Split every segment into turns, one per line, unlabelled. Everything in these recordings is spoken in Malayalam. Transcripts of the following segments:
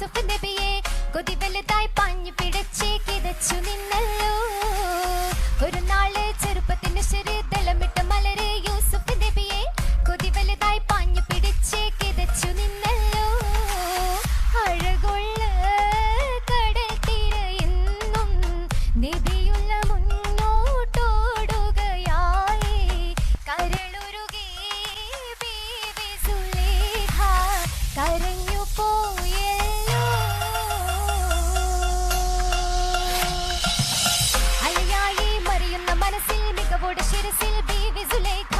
യൂസുഫ് നബിയെ കൊതി വലുതായി പാഞ്ഞു പിടച്ചേ കിതച്ചു നിന്നല്ലോ ശിരസിൽ ബീവി പറഞ്ഞു.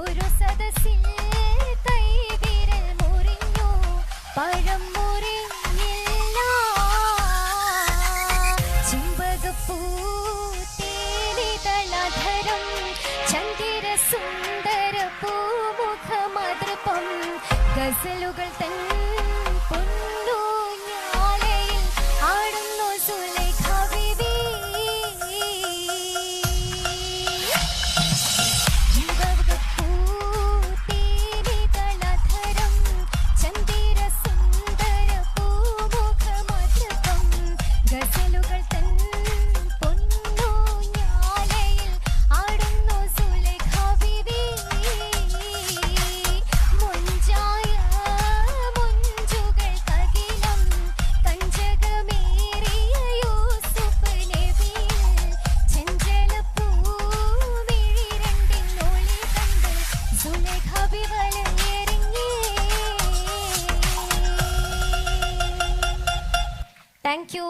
ഒരു കൈവിരൽ മുറിഞ്ഞു. പഴം ഗസലുകൾ തൻ Thank you